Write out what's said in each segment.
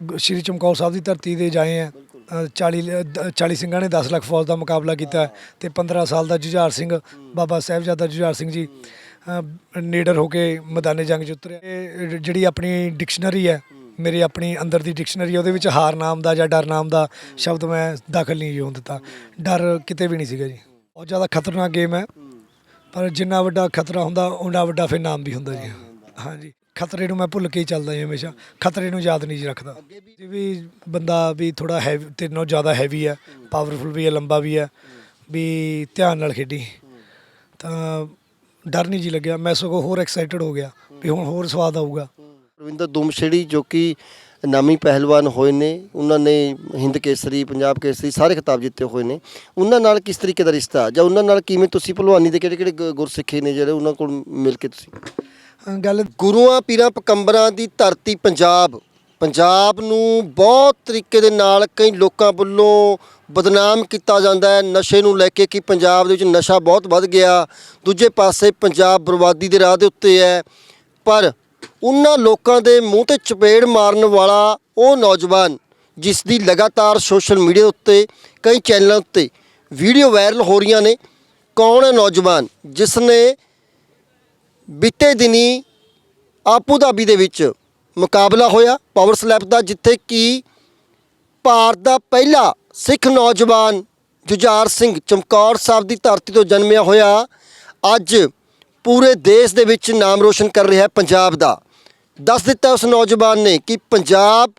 ਗ- ਸ਼੍ਰੀ ਚਮਕੌਰ ਸਾਹਿਬ ਦੀ ਧਰਤੀ ਦੇ ਜਾਏ ਆ। 40 ਲ- ਦ- 40 ਸਿੰਘਾਂ ਨੇ 10 ਲੱਖ ਫੌਜ ਦਾ ਮੁਕਾਬਲਾ ਕੀਤਾ ਹੈ ਤੇ 15 ਸਾਲ ਦਾ ਜੁਝਾਰ ਸਿੰਘ ਬਾਬਾ ਸਾਹਿਬਜ਼ਾਦਾ ਜੁਝਾਰ ਸਿੰਘ ਜੀ ਅ, ਨੀਡਰ ਹੋ ਕੇ ਮੈਦਾਨੇ ਜੰਗ 'ਚ ਉਤਰਿਆ ਇਹ ਜਿਹੜੀ ਆਪਣੀ ਡਿਕਸ਼ਨਰੀ ਹੈ ਮੇਰੀ ਆਪਣੀ ਅੰਦਰ ਦੀ ਡਿਕਸ਼ਨਰੀ ਉਹਦੇ ਵਿੱਚ ਹਾਰ ਨਾਮ ਦਾ ਜਾਂ ਡਰ ਨਾਮ ਦਾ ਸ਼ਬਦ ਮੈਂ ਦਾਖਲ ਨਹੀਂ ਹੋਣ ਦਿੱਤਾ। ਡਰ ਕਿਤੇ ਵੀ ਨਹੀਂ ਸੀਗਾ ਜੀ। ਬਹੁਤ ਜ਼ਿਆਦਾ ਖਤਰਨਾਕ ਗੇਮ ਹੈ ਪਰ ਜਿੰਨਾ ਵੱਡਾ ਖਤਰਾ ਹੁੰਦਾ ਉਹਨਾਂ ਵੱਡਾ ਫਿਰ ਨਾਮ ਵੀ ਹੁੰਦਾ ਜੀ। ਹਾਂਜੀ। ਖਤਰੇ ਨੂੰ ਮੈਂ ਭੁੱਲ ਕੇ ਹੀ ਚੱਲਦਾ ਜੀ ਹਮੇਸ਼ਾ। ਖਤਰੇ ਨੂੰ ਯਾਦ ਨਹੀਂ ਜੀ ਰੱਖਦਾ। ਜੇ ਵੀ ਬੰਦਾ ਵੀ ਥੋੜਾ ਹੈਵੀ ਤੇ ਨਾਲੋਂ ਜ਼ਿਆਦਾ ਹੈਵੀ ਹੈ ਪਾਵਰਫੁਲ ਵੀ ਹੈ, ਲੰਬਾ ਵੀ ਹੈ, ਵੀ ਧਿਆਨ ਨਾਲ ਖੇਡੀ। ਤਾਂ ਡਰ ਨਹੀਂ ਜੀ ਲੱਗਿਆ। ਮੈਂ ਸਗੋਂ ਹੋਰ ਐਕਸਾਈਟਡ ਹੋ ਗਿਆ ਵੀ ਹੁਣ ਹੋਰ ਸਵਾਦ ਆਊਗਾ। ਰਵਿੰਦਰ ਦੁਮਛੜੀ ਜੋ ਕਿ ਨਾਮੀ ਪਹਿਲਵਾਨ ਹੋਏ ਨੇ, ਉਹਨਾਂ ਨੇ ਹਿੰਦ ਕੇਸਰੀ, ਪੰਜਾਬ ਕੇਸਰੀ ਸਾਰੇ ਖਿਤਾਬ ਜਿੱਤੇ ਹੋਏ ਨੇ। ਉਹਨਾਂ ਨਾਲ ਕਿਸ ਤਰੀਕੇ ਦਾ ਰਿਸ਼ਤਾ? ਜਾਂ ਉਹਨਾਂ ਨਾਲ ਕਿਵੇਂ ਤੁਸੀਂ ਭਲਵਾਨੀ ਦੇ ਕਿਹੜੇ ਕਿਹੜੇ ਗੁਰਸਿੱਖੇ ਨੇ ਜਿਹੜੇ ਉਹਨਾਂ ਕੋਲ ਮਿਲ ਕੇ ਤੁਸੀਂ? ਗੱਲ ਗੁਰੂਆਂ, ਪੀਰਾਂ ਪਕੰਬਰਾਂ ਦੀ ਧਰਤੀ ਪੰਜਾਬ। ਪੰਜਾਬ ਨੂੰ ਬਹੁਤ ਤਰੀਕੇ ਦੇ ਨਾਲ ਕਈ ਲੋਕਾਂ ਵੱਲੋਂ ਬਦਨਾਮ ਕੀਤਾ ਜਾਂਦਾ ਹੈ। ਨਸ਼ੇ ਨੂੰ ਲੈ ਕੇ ਕਿ ਪੰਜਾਬ ਦੇ ਵਿੱਚ ਨਸ਼ਾ ਬਹੁਤ ਵੱਧ ਗਿਆ। ਦੂਜੇ ਪਾਸੇ ਪੰਜਾਬ ਬਰਬਾਦੀ ਦੇ ਰਾਹ ਦੇ ਉੱਤੇ ਹੈ। ਪਰ ਉਹਨਾਂ ਲੋਕਾਂ ਦੇ ਮੂੰਹ ਤੇ ਚਪੇੜ ਮਾਰਨ ਵਾਲਾ ਉਹ ਨੌਜਵਾਨ, ਜਿਸ ਦੀ ਲਗਾਤਾਰ ਸੋਸ਼ਲ ਮੀਡੀਆ ਉੱਤੇ, ਕਈ ਚੈਨਲਾਂ ਉੱਤੇ ਵੀਡੀਓ ਵਾਇਰਲ ਹੋ ਰਹੀਆਂ ਨੇ, ਕੌਣ ਹੈ ਨੌਜਵਾਨ? ਜਿਸ ਨੇ ਬੀਤੇ ਦਿਨੀ ਆਪੂ ਧਾਬੀ ਦੇ ਵਿੱਚ ਮੁਕਾਬਲਾ ਹੋਇਆ। ਪਾਵਰ ਸਲੈਪ ਦਾ ਜਿੱਥੇ ਕਿ ਭਾਰਤ ਦਾ ਪਹਿਲਾ ਸਿੱਖ ਨੌਜਵਾਨ ਜੁਝਾਰ ਸਿੰਘ ਚਮਕੌਰ ਸਾਹਿਬ ਦੀ ਧਰਤੀ ਤੋਂ ਜਨਮਿਆ ਹੋਇਆ, ਅੱਜ ਪੂਰੇ ਦੇਸ਼ ਦੇ ਵਿੱਚ ਨਾਮ ਰੋਸ਼ਨ ਕਰ ਰਿਹਾ ਹੈ ਪੰਜਾਬ ਦਾ। ਦੱਸ ਦਿੱਤਾ ਉਸ ਨੌਜਵਾਨ ਨੇ ਕਿ ਪੰਜਾਬ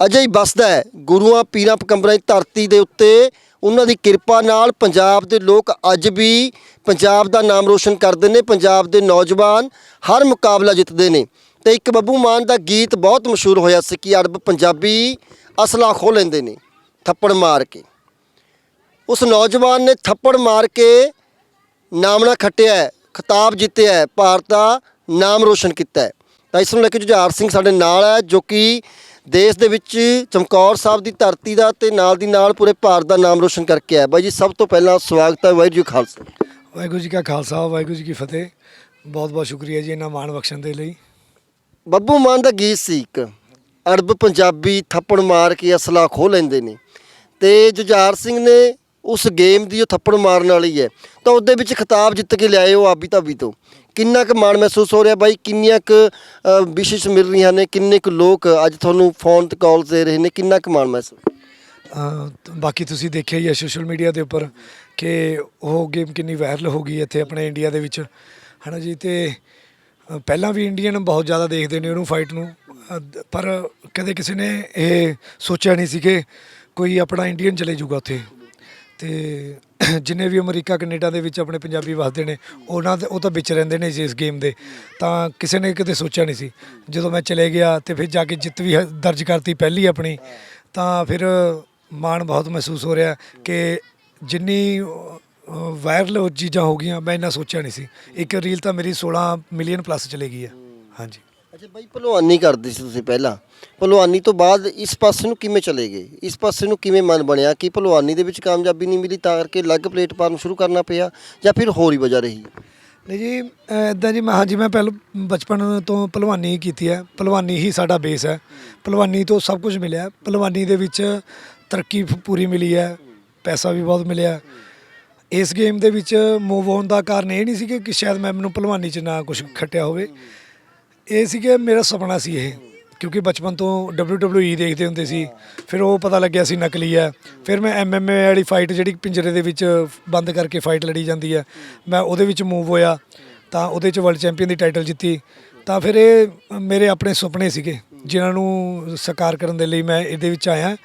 ਅਜੇ ਹੀ ਬਸਦਾ ਹੈ, ਗੁਰੂਆਂ, ਪੀਰਾਂ ਪਕੰਬਰਾਂ ਦੀ ਧਰਤੀ ਦੇ ਉੱਤੇ ਉਹਨਾਂ ਦੀ ਕਿਰਪਾ ਨਾਲ ਪੰਜਾਬ ਦੇ ਲੋਕ ਅੱਜ ਵੀ ਪੰਜਾਬ ਦਾ ਨਾਮ ਰੋਸ਼ਨ ਕਰਦੇ ਨੇ, ਪੰਜਾਬ ਦੇ ਨੌਜਵਾਨ ਹਰ ਮੁਕਾਬਲਾ ਜਿੱਤਦੇ ਨੇ। ਤੇ ਇੱਕ ਬੱਬੂ ਮਾਨ ਦਾ ਗੀਤ ਬਹੁਤ ਮਸ਼ਹੂਰ ਹੋਇਆ ਸੀ ਕਿ ਅਰਬ ਪੰਜਾਬੀ ਅਸਲਾ ਖੋ ਲੈਂਦੇ ਨੇ, ਥੱਪੜ ਮਾਰ ਕੇ। ਉਸ ਨੌਜਵਾਨ ਨੇ ਥੱਪੜ ਮਾਰ ਕੇ ਨਾਮਣਾ ਖੱਟਿਆ ਖਿਤਾਬ ਜਿੱਤਿਆ ਭਾਰਤ ਦਾ ਨਾਮ ਰੋਸ਼ਨ ਕੀਤਾ ਤਾਂ ਇਸ ਨੂੰ ਲੈ ਕੇ ਜੁਝਾਰ ਸਿੰਘ ਸਾਡੇ ਨਾਲ ਹੈ, ਜੋ ਕਿ ਦੇਸ਼ ਦੇ ਵਿੱਚ ਚਮਕੌਰ ਸਾਹਿਬ ਦੀ ਧਰਤੀ ਦਾ ਤੇ ਨਾਲ ਦੀ ਨਾਲ ਪੂਰੇ ਭਾਰਤ ਦਾ ਨਾਮ ਰੋਸ਼ਨ ਕਰਕੇ ਆਇਆ। ਬਾਈ ਜੀ ਸਭ ਤੋਂ ਪਹਿਲਾਂ ਸਵਾਗਤ ਹੈ ਵਾਹਿਗੁਰੂ ਜੀ ਖਾਲਸਾ। ਵਾਹਿਗੁਰੂ ਜੀ ਕਾ ਖਾਲਸਾ ਵਾਹਿਗੁਰੂ ਜੀ ਕੀ ਫਤਿਹ। ਬਹੁਤ ਬਹੁਤ ਸ਼ੁਕਰੀਆ ਜੀ ਇਹਨਾਂ ਮਾਣ ਬਖਸ਼ਣ ਦੇ ਲਈ। ਬੱਬੂ ਮਾਨ ਦਾ ਗੀਤ ਸੀ ਇੱਕ ਅਰਬ ਪੰਜਾਬੀ ਥੱਪੜ ਮਾਰ ਕੇ ਅਸਲਾ ਖੋ ਲੈਂਦੇ ਨੇ। ਤੇ ਜੁਝਾਰ ਸਿੰਘ ਨੇ ਉਸ ਗੇਮ ਦੀ ਉਹ ਥੱਪੜ ਮਾਰਨ ਵਾਲੀ ਹੈ। ਤਾਂ ਉਹਦੇ ਵਿੱਚ ਖਿਤਾਬ ਜਿੱਤ ਕੇ ਲਿਆਏ ਉਹ ਆਬੀ ਧਾਬੀ ਤੋਂ। ਕਿੰਨਾ ਕੁ ਮਾਣ ਮਹਿਸੂਸ ਹੋ ਰਿਹਾ ਬਾਈ? ਕਿੰਨੀਆਂ ਕੁ ਵਿਸ਼ੇਸ਼ ਮਿਲ ਰਹੀਆਂ ਨੇ? ਕਿੰਨੇ ਕੁ ਲੋਕ ਅੱਜ ਤੁਹਾਨੂੰ ਫੋਨ ਤੇ ਕਾਲ ਦੇ ਰਹੇ ਨੇ? ਕਿੰਨਾ ਕੁ ਮਾਣ ਮਹਿਸੂਸ? ਅਹ ਤ- ਬਾਕੀ ਤੁਸੀਂ ਦੇਖਿਆ ਹੀ ਹੈ ਸੋਸ਼ਲ ਮੀਡੀਆ ਦੇ ਉੱਪਰ ਕਿ ਉਹ ਗੇਮ ਕਿੰਨੀ ਵਾਇਰਲ ਹੋ ਗਈ ਇੱਥੇ ਆਪਣੇ ਇੰਡੀਆ ਦੇ ਵਿੱਚ। ਹਨਾ ਜੀ? ਤੇ ਅਹ ਪਹਿਲਾਂ ਵੀ ਇੰਡੀਅਨ ਬਹੁਤ ਜ਼ਿਆਦਾ ਦੇਖਦੇ ਨੇ ਉਹਨੂੰ ਫਾਈਟ ਨੂੰ। ਅਹ ਦ- ਪਰ ਕਦੇ ਕਿਸੇ ਨੇ ਇਹ ਸੋਚਿਆ ਨਹੀਂ ਸੀ ਕਿ ਕੋਈ ਆਪਣਾ ਇੰਡੀਅਨ ਚਲੇ ਜਾਊਗਾ ਉੱਥੇ। ਤੇ ਜਿੰਨੇ ਵੀ ਅਮਰੀਕਾ, ਕੈਨੇਡਾ ਦੇ ਵਿੱਚ ਆਪਣੇ ਪੰਜਾਬੀ ਵਸਦੇ ਨੇ, ਉਹਨਾਂ ਦੇ, ਉਹ ਤਾਂ ਵਿੱਚ ਰਹਿੰਦੇ ਨੇ ਜੀ ਇਸ ਗੇਮ ਦੇ। ਤਾਂ ਕਿਸੇ ਨੇ ਕਿਤੇ ਸੋਚਿਆ ਨਹੀਂ ਸੀ। ਜਦੋਂ ਮੈਂ ਚਲੇ ਗਿਆ ਤੇ ਫਿਰ ਜਾ ਕੇ ਜਿੱਤ ਵੀ ਹ- ਦਰਜ ਕਰਤੀ ਪਹਿਲੀ ਆਪਣੀ, ਤਾਂ ਫਿਰ ਮਾਣ ਬਹੁਤ ਮਹਿਸੂਸ ਹੋ ਰਿਹਾ ਕਿ ਜਿੰਨੀ ਵਾਇਰਲ ਚੀਜ਼ਾਂ ਹੋ ਗਈਆਂ, ਮੈਂ ਇੰਨਾ ਸੋਚਿਆ ਨਹੀਂ ਸੀ। ਇੱਕ ਰੀਲ ਤਾਂ ਮੇਰੀ 16 ਮਿਲੀਅਨ ਪਲੱਸ ਚਲੇ ਗਈ ਹੈ। ਹਾਂਜੀ। ਅੱਛਾ ਬਾਈ, ਭਲਵਾਨੀ ਕਰਦੇ ਸੀ ਤੁਸੀਂ ਪਹਿਲਾਂ। ਭਲਵਾਨੀ ਤੋਂ ਬਾਅਦ ਇਸ ਪਾਸੇ ਨੂੰ ਕਿਵੇਂ ਚਲੇ ਗਏ? ਇਸ ਪਾਸੇ ਨੂੰ ਕਿਵੇਂ ਮਨ ਬਣਿਆ ਕਿ ਭਲਵਾਨੀ ਦੇ ਵਿੱਚ ਕਾਮਯਾਬੀ ਨਹੀਂ ਮਿਲੀ, ਤਾਂ ਕਰਕੇ ਅਲੱਗ ਪਲੇਟਫਾਰਮ ਸ਼ੁਰੂ ਕਰਨਾ ਪਿਆ ਜਾਂ ਫਿਰ ਹੋਰ ਹੀ ਵਜ੍ਹਾ ਰਹੀ? ਨਹੀਂ ਜੀ ਇਦਾਂ ਜੀ ਮੈਂ, ਹਾਂਜੀ, ਮੈਂ ਪਹਿਲ ਬਚਪਨ ਤੋਂ ਭਲਵਾਨੀ ਹੀ ਕੀਤੀ ਹੈ। ਭਲਵਾਨੀ ਹੀ ਸਾਡਾ ਬੇਸ ਹੈ। ਭਲਵਾਨੀ ਤੋਂ ਸਭ ਕੁਝ ਮਿਲਿਆ। ਭਲਵਾਨੀ ਦੇ ਵਿੱਚ ਤਰੱਕੀ ਪੂਰੀ ਮਿਲੀ ਹੈ। ਪੈਸਾ ਵੀ ਬਹੁਤ ਮਿਲਿਆ। ਇਸ ਗੇਮ ਦੇ ਵਿੱਚ ਮੂਵ ਹੋਣ ਦਾ ਕਾਰਨ ਇਹ ਨਹੀਂ ਸੀ ਕਿ ਸ਼ਾਇਦ ਮੈਂ, ਮੈਨੂੰ ਭਲਵਾਨੀ 'ਚ ਨਾ ਕੁਝ ਖੱਟਿਆ ਹੋਵੇ। ਇਹ ਸੀਗਾ ਮੇਰਾ ਸੁਪਨਾ ਸੀ ਇਹ, ਕਿਉਂਕਿ ਬਚਪਨ ਤੋਂ WWE ਦੇਖਦੇ ਹੁੰਦੇ ਸੀ। ਫਿਰ ਉਹ ਪਤਾ ਲੱਗਿਆ ਸੀ ਨਕਲੀ ਹੈ ਫਿਰ ਮੈਂ MMA ਵਾਲੀ ਫਾਈਟ ਜਿਹੜੀ ਪਿੰਜਰੇ ਦੇ ਵਿੱਚ ਬੰਦ ਕਰਕੇ ਫਾਈਟ ਲੜੀ ਜਾਂਦੀ ਹੈ ਮੈਂ ਉਹਦੇ ਵਿੱਚ ਮੂਵ ਹੋਇਆ। ਤਾਂ ਉਹਦੇ ਚ ਵਰਲਡ ਚੈਂਪੀਅਨ ਦੀ ਟਾਈਟਲ ਜਿੱਤੀ। ਤਾਂ ਫਿਰ ਇਹ ਮੇਰੇ ਆਪਣੇ ਸੁਪਨੇ ਸੀਗੇ, ਜਿਨ੍ਹਾਂ ਨੂੰ ਸਾਕਾਰ ਕਰਨ ਦੇ ਲਈ ਮੈਂ ਇਹਦੇ ਵਿੱਚ ਆਇਆ।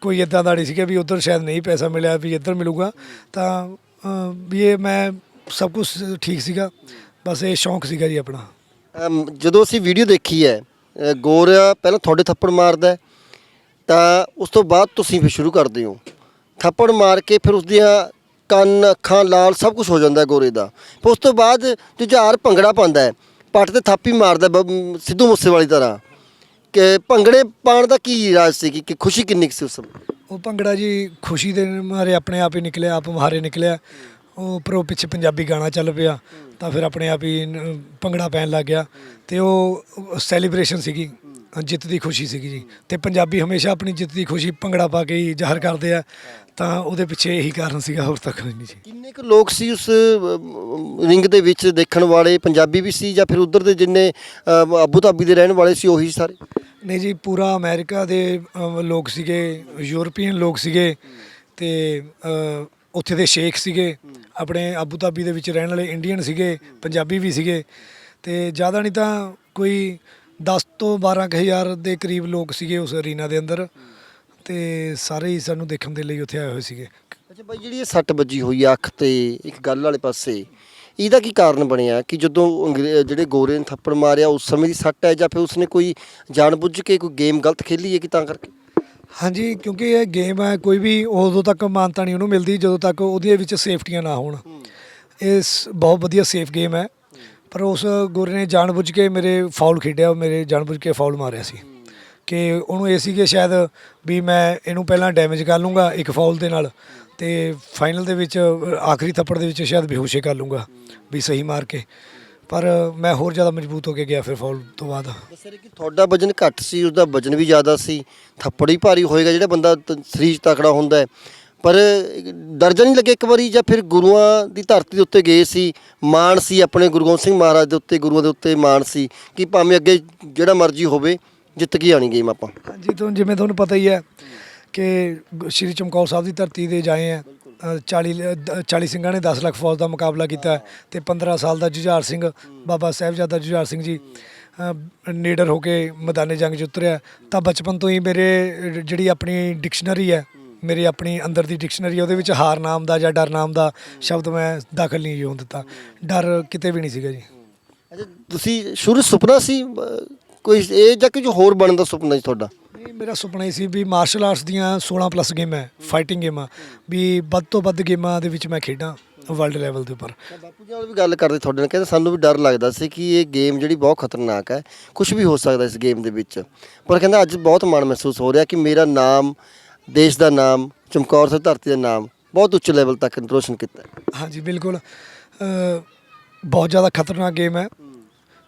ਕੋਈ ਇਦਾਂ ਦਾ ਨਹੀਂ ਸੀਗਾ ਵੀ ਉਧਰ ਸ਼ਾਇਦ ਨਹੀਂ ਪੈਸਾ ਮਿਲਿਆ, ਵੀ ਇੱਧਰ ਮਿਲੂਗਾ। ਤਾਂ ਵੀ ਇਹ ਮੈਂ ਸਭ ਕੁਝ ਠੀਕ ਸੀਗਾ। ਬਸ ਇਹ ਸ਼ੌਂਕ ਸੀਗਾ ਜੀ ਆਪਣਾ। ਅਮ ਜਦੋਂ ਅਸੀਂ ਵੀਡੀਓ ਦੇਖੀ ਹੈ ਅ, ਗੋਰਾ ਪਹਿਲਾਂ ਤੁਹਾਡੇ ਥੱਪੜ ਮਾਰਦਾ ਹੈ, ਤਾਂ ਉਸ ਤੋਂ ਬਾਅਦ ਤੁਸੀਂ ਫਿਰ ਸ਼ੁਰੂ ਕਰਦੇ ਹੋ। ਥੱਪੜ ਮਾਰ ਕੇ ਫਿਰ ਉਸਦੀਆਂ ਕੰਨ ਅੱਖਾਂ ਲਾਲ ਸਭ ਕੁਝ ਹੋ ਜਾਂਦਾ ਹੈ ਗੋਰੇ ਦਾ। ਫਿਰ ਉਸ ਤੋਂ ਬਾਅਦ ਜੁਝਾਰ ਭੰਗੜਾ ਪਾਉਂਦਾ ਹੈ। ਪੱਟ ਤੇ ਥਾਪੀ ਮਾਰਦਾ ਹੈ ਬ- ਸਿੱਧੂ ਮੂਸੇ ਵਾਲੀ ਤਰ੍ਹਾਂ। ਕਿ ਭੰਗੜੇ ਪਾਉਣ ਦਾ ਕੀ ਰਾਜ ਸੀ ਕਿ- ਖੁਸ਼ੀ ਕਿੰਨੀ ਕੁ ਸੀ ਉਸ ਸਮੇਂ? ਉਹ ਭੰਗੜਾ ਜੀ ਖੁਸ਼ੀ ਦੇ ਮਾਰੇ ਆਪਣੇ ਆਪ ਹੀ ਨਿਕਲਿਆ ਆਪ ਮੁਹਾਰੇ ਨਿਕਲਿਆ। ਉਹ ਉੱਪਰੋਂ ਪਿੱਛੇ ਪੰਜਾਬੀ ਗਾਣਾ ਚੱਲ ਪਿਆ ਤਾਂ ਫਿਰ ਆਪਣੇ ਆਪ ਹੀ ਨ- ਭੰਗੜਾ ਪੈਣ ਲੱਗ ਗਿਆ। ਤੇ ਉਹ ਸੈਲੀਬ੍ਰੇਸ਼ਨ ਸੀਗੀ ਜਿੱਤ ਦੀ ਖੁਸ਼ੀ ਸੀਗੀ ਜੀ। ਤੇ ਪੰਜਾਬੀ ਹਮੇਸ਼ਾ ਆਪਣੀ ਜਿੱਤ ਦੀ ਖੁਸ਼ੀ ਭੰਗੜਾ ਪਾ ਕੇ ਹੀ ਜ਼ਾਹਰ ਕਰਦੇ ਆ। ਤਾਂ ਉਹਦੇ ਪਿੱਛੇ ਇਹੀ ਕਾਰਨ ਸੀਗਾ ਹੋਰ ਤਾਂ ਕੋਈ ਨਹੀਂ ਜੀ। ਕਿੰਨੇ ਕੁ ਲੋਕ ਸੀ ਉਸ ਰਿੰਗ ਦੇ ਵਿੱਚ ਦੇਖਣ ਵਾਲੇ? ਪੰਜਾਬੀ ਵੀ ਸੀ ਜਾਂ ਫਿਰ ਉਧਰ ਦੇ ਜਿੰਨੇ ਅਮ, ਆਬੂ ਧਾਬੀ ਦੇ ਰਹਿਣ ਵਾਲੇ ਸੀ ਉਹੀ ਸਾਰੇ? ਨਹੀਂ ਜੀ ਪੂਰਾ ਅਮਰੀਕਾ ਦੇ ਲੋਕ ਸੀਗੇ ਯੂਰਪੀਅਨ ਲੋਕ ਸੀਗੇ। ਤੇ ਉੱਥੇ ਦੇ ਸ਼ੇਖ ਸੀਗੇ, ਆਪਣੇ ਆਬੂ ਧਾਬੀ ਦੇ ਵਿੱਚ ਰਹਿਣ ਵਾਲੇ ਇੰਡੀਅਨ ਸੀਗੇ, ਪੰਜਾਬੀ ਵੀ ਸੀਗੇ। ਤੇ ਜ਼ਿਆਦਾ ਨਹੀਂ ਤਾਂ ਕੋਈ 10 ਤੋਂ 12 ਕੁ ਹਜ਼ਾਰ ਦੇ ਕਰੀਬ ਲੋਕ ਸੀਗੇ ਉਸ ਅਰੀਨਾ ਦੇ ਅੰਦਰ। ਤੇ ਸਾਰੇ ਹੀ ਸਾਨੂੰ ਦੇਖਣ ਦੇ ਲਈ ਉੱਥੇ ਆਏ ਹੋਏ ਸੀਗੇ। ਅੱਛਾ ਬਾਈ, ਜਿਹੜੀ ਇਹ ਸੱਟ ਵੱਜੀ ਹੋਈ ਆ ਅੱਖ ਤੇ ਇੱਕ ਗੱਲ ਵਾਲੇ ਪਾਸੇ, ਇਹਦਾ ਕੀ ਕਾਰਨ ਬਣਿਆ? ਕਿ ਜਦੋਂ ਅੰਗਰੇ- ਜਿਹੜੇ ਗੋਰੇ ਨੇ ਥੱਪੜ ਮਾਰਿਆ, ਉਸ ਸਮੇਂ ਦੀ ਸੱਟ ਹੈ ਜਾਂ ਫਿਰ ਉਸਨੇ ਕੋਈ ਜਾਣਬੁੱਝ ਕੇ ਕੋਈ ਗੇਮ ਗਲਤ ਖੇਲੀ ਹੈ ਕਿ ਤਾਂ ਕਰਕੇ? ਹਾਂਜੀ, ਕਿਉਂਕਿ ਇਹ ਗੇਮ ਹੈ, ਕੋਈ ਵੀ ਉਦੋਂ ਤੱਕ ਮਾਨਤਾ ਨਹੀਂ ਉਹਨੂੰ ਮਿਲਦੀ, ਜਦੋਂ ਤੱਕ ਉਹਦੇ ਵਿੱਚ ਸੇਫਟੀਆਂ ਨਾ ਹੋਣ। ਇਹ ਸ- ਬਹੁਤ ਵਧੀਆ ਸੇਫ ਗੇਮ ਹੈ। ਪਰ ਉਸ ਗੋਰੇ ਨੇ ਜਾਣਬੁੱਝ ਕੇ ਮੇਰੇ ਫਾਉਲ ਖੇਡਿਆ ਉਹ ਮੇਰੇ ਜਾਣਬੁੱਝ ਕੇ ਫਾਉਲ ਮਾਰਿਆ ਸੀ। ਕਿ ਉਹਨੂੰ ਇਹ ਸੀ ਕਿ ਸ਼ਾਇਦ ਵੀ ਮੈਂ ਇਹਨੂੰ ਪਹਿਲਾਂ ਡੈਮੇਜ ਕਰ ਲੂੰਗਾ ਇੱਕ ਫਾਉਲ ਦੇ ਨਾਲ ਤੇ ਫਾਈਨਲ ਦੇ ਵਿੱਚ ਆਖਰੀ ਥੱਪੜ ਦੇ ਵਿੱਚ ਸ਼ਾਇਦ ਬੇਹੋਸ਼ੇ ਕਰ ਲੂੰਗਾ, ਵੀ ਸਹੀ ਮਾਰ ਕੇ। ਪਰ ਮੈਂ ਹੋਰ ਜ਼ਿਆਦਾ ਮਜ਼ਬੂਤ ਹੋ ਕੇ ਗਿਆ ਫਿਰ ਫਾਉਲ ਤੋਂ ਬਾਅਦ। ਦੱਸਿਆ ਕਿ ਤੁਹਾਡਾ ਵਜਨ ਘੱਟ ਸੀ ਉਸਦਾ ਵਜਨ ਵੀ ਜ਼ਿਆਦਾ ਸੀ। ਥੱਪੜ ਹੀ ਭਾਰੀ ਹੋਏਗਾ ਜਿਹੜਾ ਬੰਦਾ ਤ- ਸਰੀਰ ਤਕੜਾ ਹੁੰਦਾ ਹੈ। ਪਰ ਡਰ ਜਾਂ ਨਹੀਂ ਲੱਗਿਆ ਇੱਕ ਵਾਰੀ ਜਾਂ ਫਿਰ ਗੁਰੂਆਂ ਦੀ ਧਰਤੀ ਦੇ ਉੱਤੇ ਗਏ ਸੀ ਮਾਣ ਸੀ ਆਪਣੇ ਗੁਰੂ ਗੋਬਿੰਦ ਸਿੰਘ ਮਹਾਰਾਜ ਦੇ ਉੱਤੇ ਗੁਰੂਆਂ ਦੇ ਉੱਤੇ ਮਾਣ ਸੀ ਕਿ ਭਾਵੇਂ ਅੱਗੇ ਜਿਹੜਾ ਮਰਜ਼ੀ ਹੋਵੇ ਜਿੱਤ ਕੇ ਆਣੀ ਗੇਮ ਆਪਾਂ। ਹਾਂਜੀ ਤੁਹਾਨੂੰ ਜਿਵੇਂ ਤੁਹਾਨੂੰ ਪਤਾ ਹੀ ਹੈ ਕਿ ਗ- ਸ਼੍ਰੀ ਚਮਕੌਰ ਸਾਹਿਬ ਦੀ ਧਰਤੀ ਤੇ ਜਾਏ ਆ। 40 ਲ- 40 ਸਿੰਘਾਂ ਨੇ 10 ਲੱਖ ਫੌਜ ਦਾ ਮੁਕਾਬਲਾ ਕੀਤਾ ਹੈ ਤੇ 15 ਸਾਲ ਦਾ ਜੁਝਾਰ ਸਿੰਘ ਬਾਬਾ ਸਾਹਿਬਜ਼ਾਦਾ ਜੁਝਾਰ ਸਿੰਘ ਜੀ ਅ, ਨੀਡਰ ਹੋ ਕੇ ਮੈਦਾਨੇ ਜੰਗ 'ਚ ਉਤਰਿਆ ਤਾਂ ਬਚਪਨ ਤੋਂ ਹੀ ਮੇਰੇ ਜਿਹੜੀ ਆਪਣੀ ਡਿਕਸ਼ਨਰੀ ਹੈ ਮੇਰੇ ਆਪਣੀ ਅੰਦਰ ਦੀ ਡਿਕਸ਼ਨਰੀ ਉਹਦੇ ਵਿੱਚ ਹਾਰ ਨਾਮ ਦਾ ਜਾਂ ਡਰ ਨਾਮ ਦਾ ਸ਼ਬਦ ਮੈਂ ਦਾਖਲ ਨਹੀਂ ਹੋਣ ਦਿੱਤਾ। ਡਰ ਕਿਤੇ ਵੀ ਨਹੀਂ ਸੀਗਾ ਜੀ। ਅੱਛਾ ਤੁਸੀਂ ਸ਼ੁਰੂ ਸੁਪਨਾ ਸੀ ਕੋਈ ਇਹ ਜਾਂ ਕੁਝ ਹੋਰ ਬਣਨ ਦਾ ਸੁਪਨਾ ਸੀ ਤੁਹਾਡਾ? ਨਹੀਂ ਮੇਰਾ ਸੁਪਨਾ ਹੀ ਸੀ ਵੀ ਮਾਰਸ਼ਲ ਆਰਟਸ ਦੀਆਂ 16 ਪਲੱਸ ਗੇਮਾਂ ਫਾਈਟਿੰਗ ਗੇਮਾਂ ਵੀ ਵੱਧ ਤੋਂ ਵੱਧ ਗੇਮਾਂ ਦੇ ਵਿੱਚ ਮੈਂ ਖੇਡਾਂ ਵਰਲਡ ਲੈਵਲ ਦੇ ਉੱਪਰ। ਬਾਪੂ ਜੀ ਨਾਲ ਵੀ ਗੱਲ ਕਰਦੇ ਤੁਹਾਡੇ ਨਾਲ ਕਹਿੰਦੇ ਸਾਨੂੰ ਵੀ ਡਰ ਲੱਗਦਾ ਸੀ ਕਿ ਇਹ ਗੇਮ ਜਿਹੜੀ ਬਹੁਤ ਖਤਰਨਾਕ ਹੈ ਕੁਝ ਵੀ ਹੋ ਸਕਦਾ ਇਸ ਗੇਮ ਦੇ ਵਿੱਚ। ਪਰ ਕਹਿੰਦਾ ਅੱਜ ਬਹੁਤ ਮਾਣ ਮਹਿਸੂਸ ਹੋ ਰਿਹਾ ਕਿ ਮੇਰਾ ਨਾਮ ਦੇਸ਼ ਦਾ ਨਾਮ ਚਮਕੌਰ ਸਾਹਿਬ ਧਰਤੀ ਦਾ ਨਾਮ ਬਹੁਤ ਉੱਚੇ ਲੈਵਲ ਤੱਕ ਰੋਸ਼ਨ ਕੀਤਾ ਹੈ। ਹਾਂਜੀ ਬਿਲਕੁਲ। ਬਹੁਤ ਜ਼ਿਆਦਾ ਖਤਰਨਾਕ ਗੇਮ ਹੈ।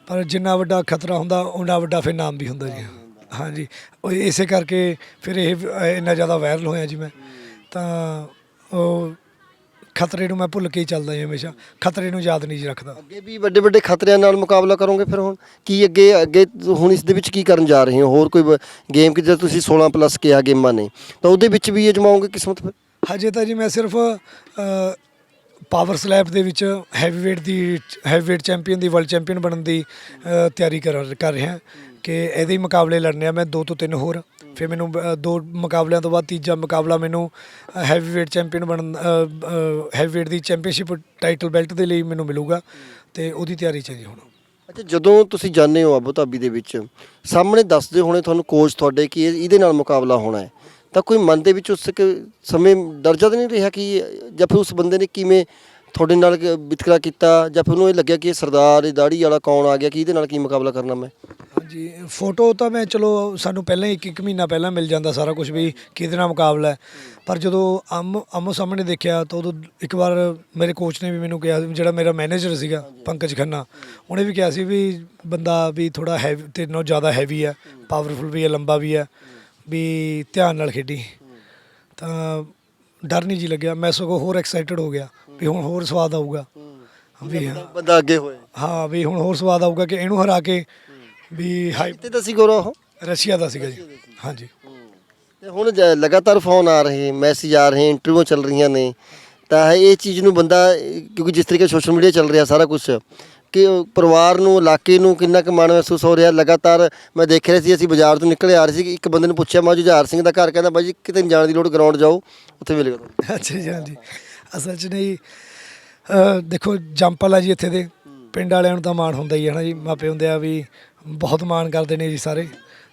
ਪਰ ਜਿੰਨਾ ਵੱਡਾ ਖਤਰਾ ਹੁੰਦਾ ਉਹਨਾਂ ਵੱਡਾ ਫਿਰ ਨਾਮ ਵੀ ਹੁੰਦਾ ਜੀ। ਹਾਂਜੀ। ਉਹ ਇਸੇ ਕਰਕੇ ਫਿਰ ਇਹ ਇੰਨਾ ਜ਼ਿਆਦਾ ਵਾਇਰਲ ਹੋਇਆ ਜੀ ਮੈਂ। ਤਾਂ ਉਹ ਖਤਰੇ ਨੂੰ ਮੈਂ ਭੁੱਲ ਕੇ ਹੀ ਚੱਲਦਾ ਜੀ ਹਮੇਸ਼ਾ। ਖਤਰੇ ਨੂੰ ਯਾਦ ਨਹੀਂ ਜੀ ਰੱਖਦਾ। ਅੱਗੇ ਵੀ ਵੱਡੇ ਵੱਡੇ ਖਤਰਿਆਂ ਨਾਲ ਮੁਕਾਬਲਾ ਕਰੋਗੇ ਫਿਰ ਹੁਣ? ਕੀ ਅੱਗੇ ਅੱਗੇ ਹੁਣ ਇਸ ਦੇ ਵਿੱਚ ਕੀ ਕਰਨ ਜਾ ਰਹੇ ਹੋ? ਹੋਰ ਕੋਈ ਗੇਮ ਕਿ ਜੇ ਤੁਸੀਂ 16 ਪਲੱਸ ਕਿਹਾ ਗੇਮਾਂ ਨੇ ਤਾਂ ਉਹਦੇ ਵਿੱਚ ਵੀ ਅਜਮਾਓਗੇ ਕਿਸਮਤ ਫਿਰ? ਹਜੇ ਤਾਂ ਜੀ ਮੈਂ ਸਿਰਫ ਪਾਵਰ ਸਲੈਬ ਦੇ ਵਿੱਚ ਹੈਵੀਵੇਟ ਦੀ ਹੈਵੀਵੇਟ ਚੈਂਪੀਅਨ ਦੀ ਵਰਲਡ ਚੈਂਪੀਅਨ ਬਣਨ ਦੀ ਤਿਆਰੀ ਕਰ ਕਰ ਰਿਹਾ। ਕਿ ਇਹਦੇ ਹੀ ਮੁਕਾਬਲੇ ਲੜਨੇ ਆ ਮੈਂ ਦੋ ਤੋਂ ਤਿੰਨ ਹੋਰ। ਫਿਰ ਮੈਨੂੰ ਅ, ਦੋ ਮੁਕਾਬਲਿਆਂ ਤੋਂ ਬਾਅਦ ਤੀਜਾ ਮੁਕਾਬਲਾ ਮੈਨੂੰ ਹੈਵੀਵੇਟ ਚੈਂਪੀਅਨ ਬਣਨ ਹੈਵੀਵੇਟ ਦੀ ਚੈਂਪੀਅਨਸ਼ਿਪ ਟਾਈਟਲ ਬੈਲਟ ਦੇ ਲਈ ਮੈਨੂੰ ਮਿਲੂਗਾ ਤੇ ਉਹਦੀ ਤਿਆਰੀ ਚ ਹੈ ਜੀ ਹੁਣ। ਅੱਛਾ ਜਦੋਂ ਤੁਸੀਂ ਜਾਂਦੇ ਹੋ ਆਬੂ ਧਾਬੀ ਦੇ ਵਿੱਚ ਸਾਹਮਣੇ ਦੱਸਦੇ ਹੋਣੇ ਤੁਹਾਨੂੰ ਕੋਚ ਤੁਹਾਡੇ ਕਿ ਇਹ- ਇਹਦੇ ਨਾਲ ਮੁਕਾਬਲਾ ਹੋਣਾ ਹੈ। ਤਾਂ ਕੋਈ ਮਨ ਦੇ ਵਿੱਚ ਉਸ ਇੱਕ ਸਮੇਂ ਦਰਜਾ ਤਾਂ ਨਹੀਂ ਰਿਹਾ ਕਿ ਜਾਂ ਫਿਰ ਉਸ ਬੰਦੇ ਨੇ ਕਿਵੇਂ ਤੁਹਾਡੇ ਨਾਲ ਕ- ਵਿਤਕਰਾ ਕੀਤਾ ਜਾਂ ਫਿਰ ਉਹਨੂੰ ਇਹ ਲੱਗਿਆ ਕਿ ਇਹ ਸਰਦਾਰ ਇਹ ਦਾੜੀ ਵਾਲਾ ਕੌਣ ਆ ਗਿਆ ਕਿ ਇਹਦੇ ਨਾਲ ਕੀ ਮੁਕਾਬਲਾ ਕਰਨਾ ਮੈਂ? ਹਾਂਜੀ ਫੋਟੋ ਤਾਂ ਮੈਂ ਚਲੋ ਸਾਨੂੰ ਪਹਿਲਾਂ ਹੀ ਇੱਕ ਇੱਕ ਮਹੀਨਾ ਪਹਿਲਾਂ ਮਿਲ ਜਾਂਦਾ ਸਾਰਾ ਕੁਝ ਵੀ ਕਿਹਦੇ ਨਾਲ ਮੁਕਾਬਲਾ ਹੈ। ਪਰ ਜਦੋਂ ਆਮ ਆਮੋ ਸਾਹਮਣੇ ਦੇਖਿਆ ਤਾਂ ਉਦੋਂ ਇੱਕ ਵਾਰ ਮੇਰੇ ਕੋਚ ਨੇ ਵੀ ਮੈਨੂੰ ਕਿਹਾ ਜਿਹੜਾ ਮੇਰਾ ਮੈਨੇਜਰ ਸੀਗਾ ਪੰਕਜ ਖੰਨਾ ਉਹਨੇ ਵੀ ਕਿਹਾ ਸੀ ਵੀ ਬੰਦਾ ਵੀ ਥੋੜਾ ਹੈਵੀ ਤੇ ਨਾਲੋਂ ਜ਼ਿਆਦਾ ਹੈਵੀ ਹੈ ਪਾਵਰਫੁਲ ਵੀ ਹੈ ਲੰਬਾ ਵੀ ਹੈ ਵੀ ਧਿਆਨ ਨਾਲ ਖੇਡੀ। ਤਾਂ ਡਰ ਨਹੀਂ ਜੀ ਲੱਗਿਆ ਮੈਂ ਸਗੋਂ ਹੋਰ ਐਕਸਾਈਟਡ ਹੋ ਗਿਆ ਵੀ ਹੁਣ ਹੋਰ ਸਵਾਦ ਆਊਗਾ। ਵੀ ਹਾਂ। ਬੰਦਾ ਅੱਗੇ ਹੋਇਆ ਹਾਂ ਵੀ ਹੁਣ ਹੋਰ ਸਵਾਦ ਆਊਗਾ ਕਿ ਇਹਨੂੰ ਹਰਾ ਕੇ ਵੀ ਹਾਈ ਕਿਤੇ ਤਾਂ ਸੀ ਗੋਰਾ ਉਹ? ਰਸ਼ੀਆ ਦਾ ਸੀਗਾ ਜੀ। ਹਾਂਜੀ। ਤੇ ਹੁਣ ਜ- ਲਗਾਤਾਰ ਫੋਨ ਆ ਰਹੇ ਮੈਸੇਜ ਆ ਰਹੇ ਇੰਟਰਵਿਊ ਚੱਲ ਰਹੀਆਂ ਨੇ। ਤਾਂ ਇਹ ਚੀਜ਼ ਨੂੰ ਬੰਦਾ ਕਿਉਂਕਿ ਜਿਸ ਤਰੀਕੇ ਸੋਸ਼ਲ ਮੀਡੀਆ ਚੱਲ ਰਿਹਾ ਸਾਰਾ ਕੁਝ ਕਿ ਉਹ ਪਰਿਵਾਰ ਨੂੰ ਇਲਾਕੇ ਨੂੰ ਕਿੰਨਾ ਕੁ ਮਾਣ ਮਹਿਸੂਸ ਹੋ ਰਿਹਾ। ਲਗਾਤਾਰ ਮੈਂ ਦੇਖ ਰਿਹਾ ਸੀ ਅਸੀਂ ਬਾਜ਼ਾਰ ਤੋਂ ਨਿਕਲੇ ਆ ਰਹੇ ਸੀ ਕਿ ਇੱਕ ਬੰਦੇ ਨੂੰ ਪੁੱਛਿਆ ਮੈਂ ਜੁਝਾਰ ਸਿੰਘ ਦਾ ਘਰ ਕਹਿੰਦਾ ਬਾਈ ਜੀ ਕਿਤੇ ਨਹੀਂ ਜਾਣ ਦੀ ਲੋੜ ਗਰਾਊਂਡ ਜਾਓ ਉੱਥੇ ਮਿਲੇਗਾ ਤੁਹਾਨੂੰ ਅੱਛਾ ਜੀ ਹਾਂਜੀ। ਅਸਲ 'ਚ ਨਹੀਂ ਦੇਖੋ ਜੰਪਲ ਆ ਜੀ ਇੱਥੇ ਦੇ ਪਿੰਡ ਵਾਲਿਆਂ ਨੂੰ ਤਾਂ ਮਾਣ ਹੁੰਦਾ ਹੀ ਹੈ ਨਾ ਜੀ। ਮਾਪੇ ਹੁੰਦੇ ਆ ਵੀ ਬਹੁਤ ਮਾਣ ਕਰਦੇ ਨੇ ਜੀ ਸਾਰੇ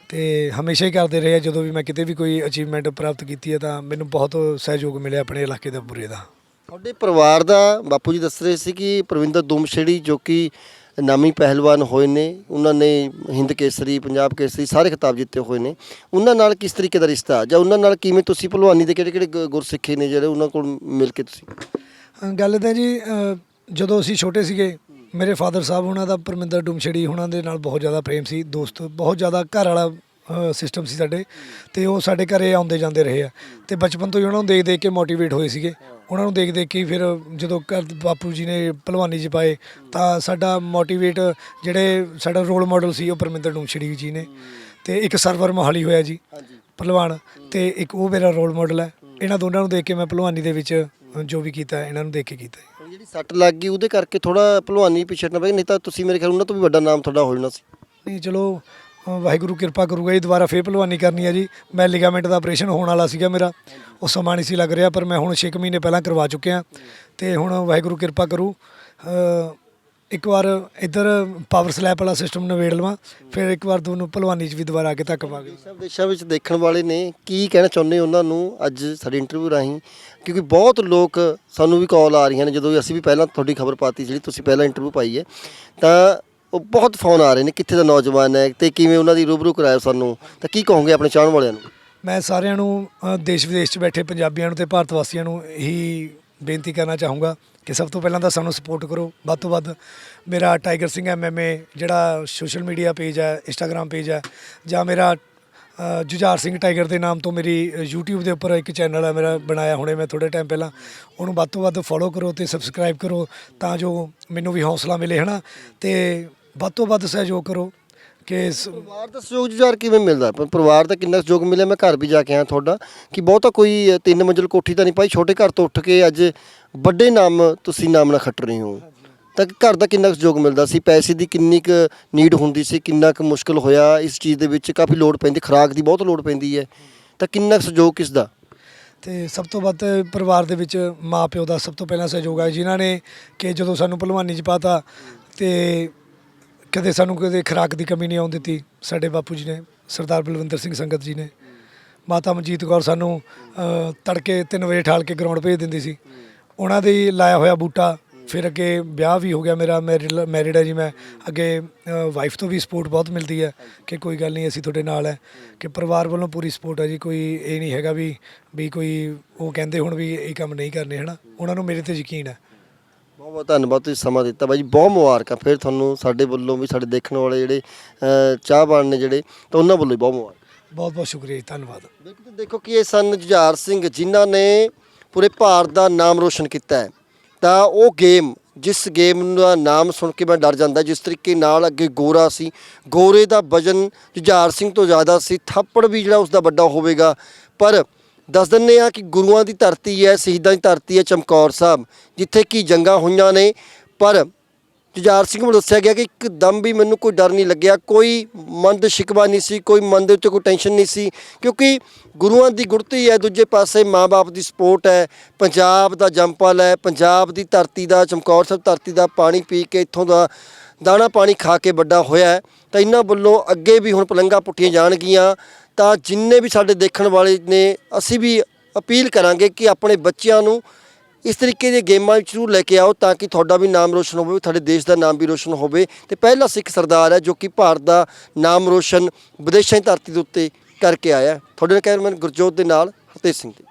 ਤੇ ਹਮੇਸ਼ਾ ਹੀ ਕਰਦੇ ਰਹੇ ਆ। ਜਦੋਂ ਵੀ ਮੈਂ ਕਿਤੇ ਵੀ ਕੋਈ ਅਚੀਵਮੈਂਟ ਪ੍ਰਾਪਤ ਕੀਤੀ ਹੈ ਤਾਂ ਮੈਨੂੰ ਬਹੁਤ ਸਹਿਯੋਗ ਮਿਲਿਆ ਆਪਣੇ ਇਲਾਕੇ ਦਾ ਪੂਰੇ ਦਾ। ਤੁਹਾਡੇ ਪਰਿਵਾਰ ਦਾ ਬਾਪੂ ਜੀ ਦੱਸ ਰਹੇ ਸੀ ਕਿ ਪ੍ਰਵਿੰਦਰ ਦੁਮਛੇੜੀ ਜੋ ਕਿ ਨਾਮੀ ਪਹਿਲਵਾਨ ਹੋਏ ਨੇ ਉਹਨਾਂ ਨੇ ਹਿੰਦ ਕੇਸਰੀ ਪੰਜਾਬ ਕੇਸਰੀ ਸਾਰੇ ਖਿਤਾਬ ਜਿੱਤੇ ਹੋਏ ਨੇ। ਉਹਨਾਂ ਨਾਲ ਕਿਸ ਤਰੀਕੇ ਦਾ ਰਿਸ਼ਤਾ ਜਾਂ ਉਹਨਾਂ ਨਾਲ ਕਿਵੇਂ ਤੁਸੀਂ ਭਲਵਾਨੀ ਦੇ ਕਿਹੜੇ ਕਿਹੜੇ ਗੁਰ ਸਿੱਖੇ ਨੇ ਜਿਹੜੇ ਉਹਨਾਂ ਕੋਲ ਮਿਲ ਕੇ ਤੁਸੀਂ? ਗੱਲ ਤਾਂ ਜੀ ਜਦੋਂ ਅਸੀਂ ਛੋਟੇ ਸੀਗੇ ਮੇਰੇ ਫਾਦਰ ਸਾਹਿਬ ਉਹਨਾਂ ਦਾ, ਪਰਮਿੰਦਰ ਡੁਮਛੜੀ ਉਹਨਾਂ ਦੇ ਨਾਲ ਬਹੁਤ ਜ਼ਿਆਦਾ ਪ੍ਰੇਮ ਸੀ, ਦੋਸਤ, ਬਹੁਤ ਜ਼ਿਆਦਾ ਘਰ ਵਾਲਾ ਸਿਸਟਮ ਸੀ ਸਾਡੇ ਤੇ ਉਹ ਸਾਡੇ ਘਰੇ ਆਉਂਦੇ ਜਾਂਦੇ ਰਹੇ ਆ। ਤੇ ਬਚਪਨ ਤੋਂ ਹੀ ਉਹਨਾਂ ਨੂੰ ਦੇਖ ਦੇਖ ਕੇ ਮੋਟੀਵੇਟ ਹੋਏ ਸੀਗੇ। ਉਹਨਾਂ ਨੂੰ ਦੇਖ ਦੇਖ ਕੇ ਫਿਰ ਜਦੋਂ ਘਰ ਬਾਪੂ ਜੀ ਨੇ ਭਲਵਾਨੀ 'ਚ ਪਾਏ, ਤਾਂ ਸਾਡਾ ਮੋਟੀਵੇਟ ਜਿਹੜੇ ਸਾਡਾ ਰੋਲ ਮਾਡਲ ਸੀ ਉਹ ਪਰਮਿੰਦਰ ਡੁਮਛੜੀ ਜੀ ਨੇ। ਤੇ ਇੱਕ ਸਰਵਰ ਮੋਹਾਲੀ ਹੋਇਆ ਜੀ ਹਾਂਜੀ ਭਲਵਾਨ ਤੇ ਇੱਕ ਉਹ ਮੇਰਾ ਰੋਲ ਮਾਡਲ ਹੈ। ਇਹਨਾਂ ਦੋਨਾਂ ਨੂੰ ਦੇਖ ਕੇ ਮੈਂ ਭਲਵਾਨੀ ਦੇ ਵਿੱਚ ਜੋ ਵੀ ਕੀਤਾ, ਇਹਨਾਂ ਨੂੰ ਦੇਖ ਕੇ ਕੀਤਾ ਹੈ। ਜਿਹੜੀ ਸੱਟ ਲੱਗ ਗਈ ਉਹਦੇ ਕਰਕੇ ਥੋੜਾ ਭਲਵਾਨੀ ਪਿੱਛੇ ਨਾ ਪਏ ਨਹੀਂ ਤਾਂ ਤੁਸੀਂ ਮੇਰੇ ਖਿਆਲ ਉਹਨਾਂ ਤੋਂ ਵੀ ਵੱਡਾ ਨਾਮ ਤੁਹਾਡਾ ਹੋ ਜਾਣਾ ਸੀ। ਨਹੀਂ, ਚਲੋ ਵਾਹਿਗੁਰੂ ਕਿਰਪਾ ਕਰੂਗਾ ਜੀ ਦੁਬਾਰਾ ਫੇਰ ਭਲਵਾਨੀ ਕਰਨੀ ਹੈ ਜੀ। ਮੈਂ ਲਿਗਾਮੈਂਟ ਦਾ ਆਪਰੇਸ਼ਨ ਹੋਣ ਵਾਲਾ ਸੀਗਾ ਮੇਰਾ, ਉਹ ਸਮਾਂ ਨਹੀਂ ਸੀ ਲੱਗ ਰਿਹਾ, ਪਰ ਮੈਂ ਹੁਣ 6 ਮਹੀਨੇ ਪਹਿਲਾਂ ਕਰਵਾ ਚੁੱਕਿਆ। ਤੇ ਹੁਣ ਵਾਹਿਗੁਰੂ ਕਿਰਪਾ ਕਰੂ ਇੱਕ ਵਾਰ ਇੱਧਰ ਪਾਵਰ ਸਲੈਪ ਵਾਲਾ ਸਿਸਟਮ ਨਵੇੜ ਲਵਾਂ ਫਿਰ ਇੱਕ ਵਾਰ ਤੁਹਾਨੂੰ ਭਲਵਾਨੀ 'ਚ ਵੀ ਦੁਬਾਰਾ ਆ ਕੇ ਧੱਕ ਪਾਵਾਂਗੇ। ਦੇਸ਼ਾਂ ਵਿਦੇਸ਼ਾਂ ਵਿੱਚ ਦੇਖਣ ਵਾਲੇ ਨੇ ਕੀ ਕਹਿਣਾ ਚਾਹੁੰਦੇ ਉਹਨਾਂ ਨੂੰ ਅੱਜ ਸਾਡੀ ਇੰਟਰਵਿਊ ਰਾਹੀਂ? ਕਿਉਂਕਿ ਬਹੁਤ ਲੋਕ ਸਾਨੂੰ ਵੀ ਕਾਲ ਆ ਰਹੀਆਂ ਨੇ ਜਦੋਂ ਵੀ ਅਸੀਂ ਵੀ ਪਹਿਲਾਂ ਤੁਹਾਡੀ ਖਬਰ ਪਾਤੀ ਜਿਹੜੀ ਤੁਸੀਂ ਪਹਿਲਾਂ ਇੰਟਰਵਿਊ ਪਾਈ ਹੈ ਤਾਂ ਉਹ ਬਹੁਤ ਫੋਨ ਆ ਰਹੇ ਨੇ ਕਿੱਥੇ ਦਾ ਨੌਜਵਾਨ ਹੈ ਤੇ ਕਿਵੇਂ ਉਹਨਾਂ ਦੀ ਰੂਬਰੂ ਕਰਾਇਆ ਸਾਨੂੰ ਤਾਂ ਕੀ ਕਹੋਗੇ ਆਪਣੇ ਚਾਹਣ ਵਾਲਿਆਂ ਨੂੰ? ਮੈਂ ਸਾਰਿਆਂ ਨੂੰ ਅ, ਦੇਸ਼ ਵਿਦੇਸ਼ 'ਚ ਬੈਠੇ ਪੰਜਾਬੀਆਂ ਨੂੰ ਤੇ ਭਾਰਤ ਵਾਸੀਆਂ ਨੂੰ ਇਹੀ ਬੇਨਤੀ ਕਰਨਾ ਚਾਹੂੰਗਾ ਕਿ ਸਭ ਤੋਂ ਪਹਿਲਾਂ ਤਾਂ ਸਾਨੂੰ ਸਪੋਰਟ ਕਰੋ। ਵੱਧ ਤੋਂ ਵੱਧ ਮੇਰਾ ਟਾਈਗਰ ਸਿੰਘ ਐਮਐਮਏ ਜਿਹੜਾ ਸੋਸ਼ਲ ਮੀਡੀਆ ਪੇਜ ਹੈ ਇੰਸਟਾਗ੍ਰam ਪੇਜ ਹੈ ਜਾਂ ਮੇਰਾ ਅ, ਜੁਝਾਰ ਸਿੰਘ ਟਾਈਗਰ ਦੇ ਨਾਮ ਤੋਂ ਮੇਰੀ ਅ, YouTube ਦੇ ਉੱਪਰ ਇੱਕ ਚੈਨਲ ਹੈ ਮੇਰਾ ਬਣਾਇਆ ਹੁਣੇ ਮੈਂ ਥੋੜੇ ਟਾਈਮ ਪਹਿਲਾਂ। ਉਹਨੂੰ ਵੱਧ ਤੋਂ ਵੱਧ ਫੋਲੋ ਕਰੋ ਤੇ ਸਬਸਕ੍ਰਾਈਬ ਕਰੋ ਤਾਂ ਜੋ ਮੈਨੂੰ ਵੀ ਹੌਸਲਾ ਮਿਲੇ ਹਨਾ ਤੇ ਵੱਧ ਤੋਂ ਵੱਧ ਸਹਿਯੋਗ ਕਰੋ। ਕਿ ਇਸ- ਪਰਿਵਾਰ ਦਾ ਸਹਿਯੋਗ ਜੁਝਾਰ ਕਿਵੇਂ ਮਿਲਦਾ? ਪ- ਪਰਿਵਾਰ ਦਾ ਕਿੰਨਾ ਸਹਿਯੋਗ ਮਿਲਿਆ? ਮੈਂ ਘਰ ਵੀ ਜਾ ਕੇ ਆਇਆ ਤੁਹਾਡਾ। ਕਿ ਬਹੁਤਾ ਕੋਈ ਅ, ਤਿੰਨ ਮੰਜ਼ਿਲ ਕੋਠੀ ਤਾਂ ਨਹੀਂ ਪਾਈ? ਛੋਟੇ ਘਰ ਤੋਂ ਉੱਠ ਕੇ ਅੱਜ ਵੱਡੇ ਨਾਮ ਤੁਸੀਂ ਨਾਮ ਨਾਲ ਖੱਟ ਰਹੇ ਹੋ। ਤਾਂ ਘਰ ਦਾ ਕਿੰਨਾ ਕੁ ਸਹਿਯੋਗ ਮਿਲਦਾ ਸੀ? ਪੈਸੇ ਦੀ ਕਿੰਨੀ ਕੁ ਨੀਡ ਹੁੰਦੀ ਸੀ? ਕਿੰਨਾ ਕੁ ਮੁਸ਼ਕਲ ਹੋਇਆ? ਇਸ ਚੀਜ਼ ਦੇ ਵਿੱਚ ਕਾਫੀ ਲੋੜ ਪੈਂਦੀ ਖੁਰਾਕ ਦੀ ਬਹੁਤ ਲੋੜ ਪੈਂਦੀ ਹੈ। ਤਾਂ ਕਿੰਨਾ ਕੁ ਸਹਿਯੋਗ ਕਿਸ ਦਾ? ਤੇ ਸਭ ਤੋਂ ਵੱਧ ਪਰਿਵਾਰ ਦੇ ਵਿੱਚ ਮਾਂ ਪਿਓ ਦਾ ਸਭ ਤੋਂ ਪਹਿਲਾਂ ਸਹਿਯੋਗ ਹੈ ਜਿਨ੍ਹਾਂ ਨੇ ਕਿ ਜਦੋਂ ਸਾਨੂੰ ਭਲਵਾਨੀ 'ਚ ਪਾਤਾ ਤੇ ਕਦੇ ਸਾਨੂੰ ਕਦੇ ਖੁਰਾਕ ਦੀ ਕਮੀ ਨਹੀਂ ਆਉਣ ਦਿੱਤੀ। ਸਾਡੇ ਬਾਪੂ ਜੀ ਨੇ ਸਰਦਾਰ ਬਲਵਿੰਦਰ ਸਿੰਘ ਸੰਗਤ ਜੀ ਨੇ। ਮਾਤਾ ਮਨਜੀਤ ਕੌਰ ਸਾਨੂੰ ਅ, ਤੜਕੇ 3 ਵਜੇ ਠਾਲ ਕੇ ਗਰਾਊਂਡ ਭੇਜ ਦਿੰਦੀ ਸੀ। ਉਹਨਾਂ ਦੇ ਹੀ ਲਾਇਆ ਹੋਇਆ ਬੂਟਾ ਫਿਰ ਅੱਗੇ ਵਿਆਹ ਵੀ ਹੋ ਗਿਆ ਮੇਰਾ ਮੈਰਿਡ ਹੈ ਜੀ ਮੈਂ। ਅੱਗੇ ਵਾਈਫ ਤੋਂ ਵੀ ਸਪੋਰਟ ਬਹੁਤ ਮਿਲਦੀ ਹੈ ਕਿ ਕੋਈ ਗੱਲ ਨਹੀਂ ਅਸੀਂ ਤੁਹਾਡੇ ਨਾਲ ਹੈ। ਕਿ ਪਰਿਵਾਰ ਵੱਲੋਂ ਪੂਰੀ ਸਪੋਰਟ ਹੈ ਜੀ ਕੋਈ ਇਹ ਨਹੀਂ ਹੈਗਾ ਵੀ ਵੀ ਕੋਈ ਉਹ ਕਹਿੰਦੇ ਹੁਣ ਵੀ ਇਹ ਕੰਮ ਨਹੀਂ ਕਰਨੇ ਹਨਾ? ਉਹਨਾਂ ਨੂੰ ਮੇਰੇ ਤੇ ਯਕੀਨ ਹੈ। ਬਹੁਤ ਬਹੁਤ ਧੰਨਵਾਦ ਤੁਸੀਂ ਸਮਾਂ ਦਿੱਤਾ ਬਾਈ ਜੀ ਬਹੁਤ ਮੁਬਾਰਕਾਂ। ਫਿਰ ਤੁਹਾਨੂੰ ਸਾਡੇ ਵੱਲੋਂ ਵੀ ਸਾਡੇ ਦੇਖਣ ਵਾਲੇ ਜਿਹੜੇ ਚਾਹਵਾਨ ਨੇ ਜਿਹੜੇ ਤਾਂ ਉਹਨਾਂ ਵੱਲੋਂ ਵੀ ਬਹੁਤ ਮੁਬਾਰਕ। ਬਹੁਤ ਬਹੁਤ ਸ਼ੁਕਰੀਆ ਜੀ ਧੰਨਵਾਦ। ਬਿਲਕੁਲ ਦੇਖੋ ਕਿ ਇਹ ਸਨ ਜੁਝਾਰ ਸਿੰਘ ਜਿਨ੍ਹਾਂ ਨੇ ਪੂਰੇ ਭਾਰਤ ਦਾ ਨਾਮ ਰੋਸ਼ਨ ਕੀਤਾ ਹੈ। ਤਾਂ ਉਹ ਗੇਮ ਜਿਸ ਗੇਮ ਦਾ ਨਾਮ ਸੁਣ ਕੇ ਮੈਂ ਡਰ ਜਾਂਦਾ ਜਿਸ ਤਰੀਕੇ ਨਾਲ ਅੱਗੇ ਗੋਰਾ ਸੀ ਗੋਰੇ ਦਾ ਵਜਨ ਜੁਝਾਰ ਸਿੰਘ ਤੋਂ ਜ਼ਿਆਦਾ ਸੀ ਥੱਪੜ ਵੀ ਜਿਹੜਾ ਉਸ ਦਾ ਵੱਡਾ ਹੋਵੇਗਾ। ਪਰ ਦੱਸ ਦਿੰਨੇ ਆ ਕਿ ਗੁਰੂਆਂ ਦੀ ਧਰਤੀ ਹੈ, ਸ਼ਹੀਦਾਂ ਦੀ ਧਰਤੀ ਹੈ ਚਮਕੌਰ ਸਾਹਿਬ, ਜਿੱਥੇ ਕਿ ਜੰਗਾਂ ਹੋਈਆਂ ਨੇ। ਪਰ ਜੁਝਾਰ ਸਿੰਘ ਨੂੰ ਦੱਸਿਆ ਗਿਆ ਕਿ ਇੱਕਦਮ ਵੀ ਮੈਨੂੰ ਕੋਈ ਡਰ ਨਹੀਂ ਲੱਗਿਆ, ਕੋਈ ਮਨ ਦੇ ਸ਼ਿਕਵਾ ਨਹੀਂ ਸੀ, ਕੋਈ ਮਨ ਦੇ ਉੱਤੇ ਕੋਈ ਟੈਨਸ਼ਨ ਨਹੀਂ ਸੀ, ਕਿਉਂਕਿ ਗੁਰੂਆਂ ਦੀ ਗੁਰਤੀ ਹੈ, ਦੂਜੇ ਪਾਸੇ ਮਾਂ ਬਾਪ ਦੀ ਸਪੋਰਟ ਹੈ, ਪੰਜਾਬ ਦਾ ਜੰਪਲ ਹੈ, ਪੰਜਾਬ ਦੀ ਧਰਤੀ ਦਾ, ਚਮਕੌਰ ਸਾਹਿਬ ਧਰਤੀ ਦਾ ਪਾਣੀ ਪੀ ਕੇ ਇੱਥੋਂ ਦਾ ਦਾਣਾ ਪਾਣੀ ਖਾ ਕੇ ਵੱਡਾ ਹੋਇਆ ਤਾਂ ਇਹਨਾਂ ਵੱਲੋਂ ਅੱਗੇ ਵੀ ਹੁਣ ਪਲੰਘਾਂ ਪੁੱਟੀਆਂ ਜਾਣਗੀਆਂ। ਤਾਂ ਜਿੰਨੇ ਵੀ ਸਾਡੇ ਦੇਖਣ ਵਾਲੇ ਨੇ, ਅਸੀਂ ਵੀ ਅਪੀਲ ਕਰਾਂਗੇ ਕਿ ਆਪਣੇ ਬੱਚਿਆਂ ਨੂੰ ਇਸ ਤਰੀਕੇ ਦੀਆਂ ਗੇਮਾਂ ਵਿੱਚ ਜ਼ਰੂਰ ਲੈ ਕੇ ਆਓ ਤਾਂ ਕਿ ਤੁਹਾਡਾ ਵੀ ਨਾਮ ਰੋਸ਼ਨ ਹੋਵੇ, ਤੁਹਾਡੇ ਦੇਸ਼ ਦਾ ਨਾਮ ਵੀ ਰੋਸ਼ਨ ਹੋਵੇ। ਤੇ ਪਹਿਲਾ ਸਿੱਖ ਸਰਦਾਰ ਹੈ ਜੋ ਕਿ ਭਾਰਤ ਦਾ ਨਾਮ ਰੋਸ਼ਨ ਵਿਦੇਸ਼ਾਂ ਦੀ ਧਰਤੀ ਦੇ ਉੱਤੇ ਕਰਕੇ ਆਇਆ। ਤੁਹਾਡੇ ਨਾਲ ਕੈਮਰਾਮੈਨ ਗੁਰਜੋਤ ਦੇ ਨਾਲ ਹਰਤੇਜ ਸਿੰਘ ਜੀ